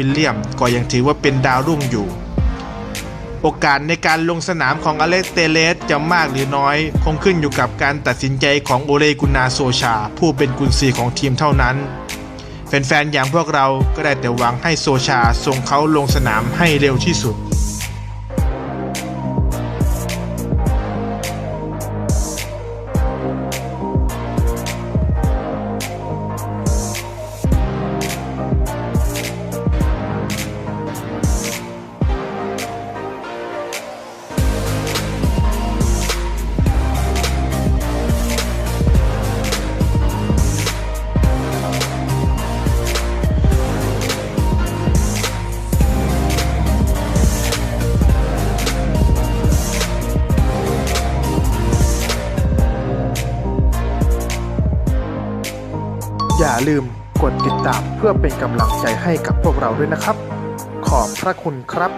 วิลเลียม ก็ยังถือว่าเป็นดาวรุ่งอยู่ โอกาสในการลงสนามของอเล็กเตเลสจะมากหรือน้อย คงขึ้นอยู่กับการตัดสินใจของโอเลกุนาโซชา ผู้เป็นกุนซีของทีมเท่านั้น แฟนๆอย่างพวกเราก็ได้แต่หวังให้โซชาส่งเขาลงสนามให้เร็วที่สุด อย่าลืมกดติดตามเพื่อเป็นกำลังใจให้กับพวกเราด้วยนะครับ ขอบพระคุณครับ